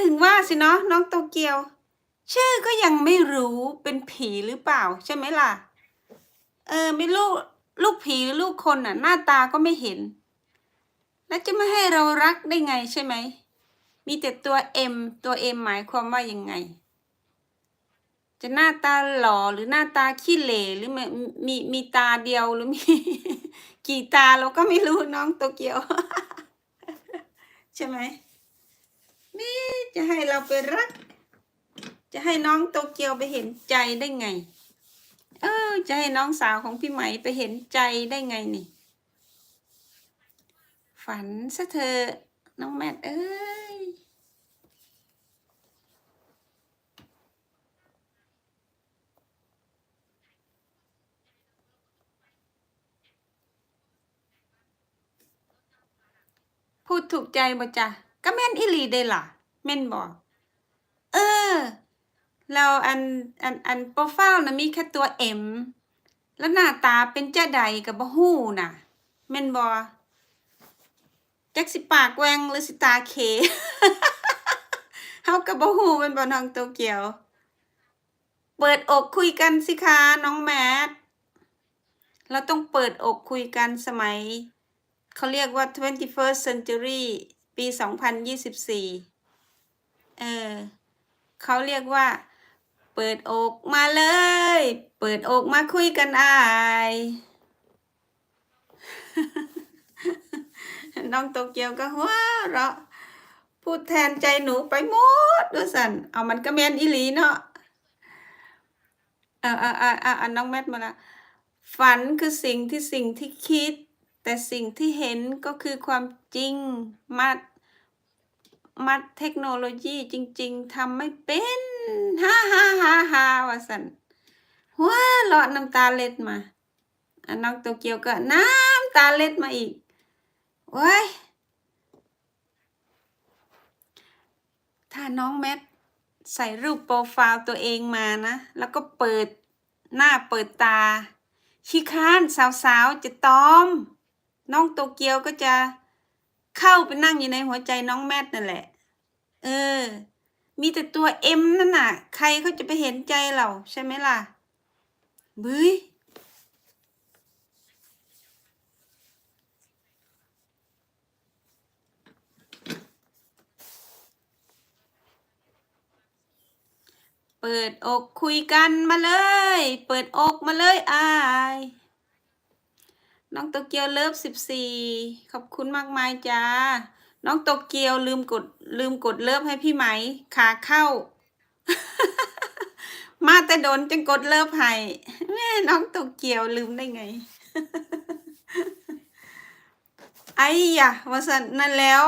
ถึงว่าสิเนาะน้องโตเกียว ชื่อก็ยังไม่รู้เป็นผีหรือเปล่า ใช่ไหมล่ะ เออไม่รู้ลูกผีหรือลูกคนน่ะ หน้าตาก็ไม่เห็น แล้วจะไม่ให้เรารักได้ไงใช่ไหม มีแต่ตัวเอ็มตัวเอ็มหมายความว่ายังไง จะหน้าตาหล่อหรือหน้าตาขี้เหร่หรือมีมีมีตาเดียวหรือมี กี่ตาเราก็ไม่รู้น้องโตเกียว ใช่ไหม นี่จะให้เราไปรัก จะให้น้องโตเกียวไปเห็นใจได้ไง เออ จะให้น้องสาวของพี่ไหมไปเห็นใจได้ไงนี่ ฝันซะเธอะน้องแมทเอ้ย พูดถูกใจบ่จ้ะ ก็แม่นอีหลีได้ล่ะแม่นบ่เออเราอันอันอันโปรไฟล์นะมีแค่ตัวเอ็มแล้วหน้าตาเป็นเจ้าใดกับบ่ฮู้น่ะแม่นบ่จักสิปากแหวงหรือสิตาเขเฮาก็บ่ฮู้แม่นบ่น้องโตเกียว เปิดอกคุยกันสิคะน้องแมทเราต้องเปิดอกคุยกันสมัย เขาเรียกว่า 21st century ปี2024เออเขาเรียกว่า เปิดอกมาเลย เปิดอกมาคุยกันอาย น้องโตเกียวก็หัวเราพูดแทนใจหนูไปหมดด้วยสันเอามันก็แมนอีหลีเนาะเอ่าอ่าอ่าอ่าน้องแมทมาละฝันคือสิ่งที่สิ่งที่คิด แต่สิ่งที่เห็นก็คือความจริงมัดมัดเทคโนโลยีจริง ๆทำไม่เป็นฮ่าฮ่าฮ่าฮ่าว่าสันหัวเราะน้ำตาเล็ดมาอันน้องโตเกียวก็น้ำตาเล็ดมาอีกโอ้ยถ้าน้องแมทใส่รูปโปรไฟล์ตัวเองมานะ แล้วก็เปิดหน้าเปิดตาขี้ค้านสาวๆจะตอม น้องโตเกียวก็จะเข้าไปนั่งอยู่ในหัวใจน้องแมทนั่นแหละ เออ มีแต่ตัวเอ็มนั่นน่ะ ใครเขาจะไปเห็นใจเราใช่ไหมล่ะบึ้ยเปิดอกคุยกันมาเลย เปิดอกมาเลยอาย น้องโตเกียวเลิฟสิบสี่ขอบคุณมากมายจ้า น้องโตเกียวลืมกดลืมกดเลิฟให้พี่ไหมขาเข้า มาแต่โดนจังกดเลิฟให้แม่น้องโตเกียวลืมได้ไง ไอ้ยะวสันนั่นแล้ว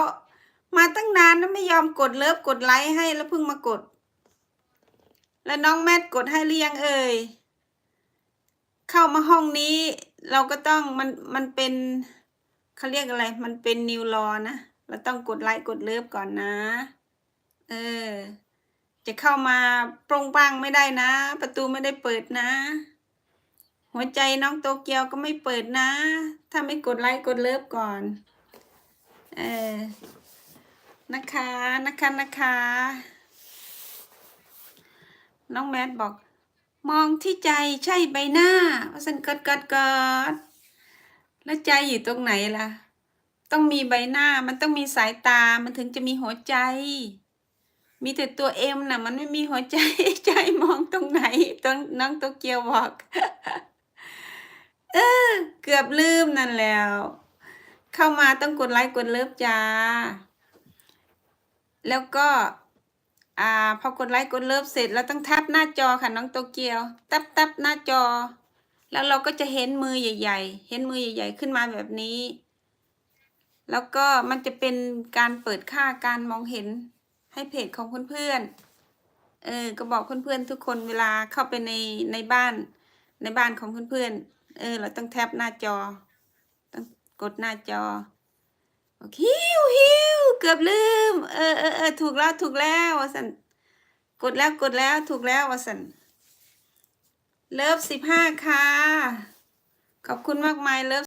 มาตั้งนานแล้วไม่ยอมกดเลิฟกดไลค์ให้แล้วเพิ่งมากด แล้วน้องแมทกดให้หรือยังเอ่ยเข้ามาห้องนี้ เราก็ต้องมันมันเป็นเขาเรียกอะไร มันเป็นนิวรอนะ เราต้องกดไลค์กดเลิฟก่อนนะ เออ จะเข้ามาโปร่งปังไม่ได้นะ ประตูไม่ได้เปิดนะ หัวใจน้องโตเกียวก็ไม่เปิดนะ ถ้าไม่กดไลค์กดเลิฟก่อน เออ นะคะนะคะนะคะ น้องแมทบอก มองที่ใจใช่ใบหน้าว่าสันกดกดกดแล้วใจอยู่ตรงไหนล่ะ ต้องมีใบหน้ามันต้องมีสายตามันถึงจะมีหัวใจ มีแต่ตัวเอ็มน่ะ มันไม่มีหัวใจใจมองตรงไหนตรงน้องโตเกียวบอกเออเกือบลืมนั่นแล้ว เข้ามาต้องกดไลค์กดเลิฟจ้า แล้วก็ อ่าพอกดไลค์กดเลิฟเสร็จเราต้องแท็บหน้าจอค่ะน้องโตเกียวแท็บแท็บหน้าจอ แล้วเราก็จะเห็นมือใหญ่ ๆ เห็นมือใหญ่ ๆ ขึ้นมาแบบนี้ แล้วก็มันจะเป็นการเปิดค่าการมองเห็นให้เพจของเพื่อนๆเออก็บอกเพื่อนๆทุกคนเวลาเข้าไปในในบ้าน ในบ้านของเพื่อนๆเออ เราต้องแท็บหน้าจอ ต้องกดหน้าจอโอเคฮิวฮิวเกือบลืม เออเออเออ ถูกแล้วถูกแล้ววสันกดแล้วกดแล้วถูกแล้ววสันเลิฟสิบห้าค่ะ ขอบคุณมากมายเลิฟ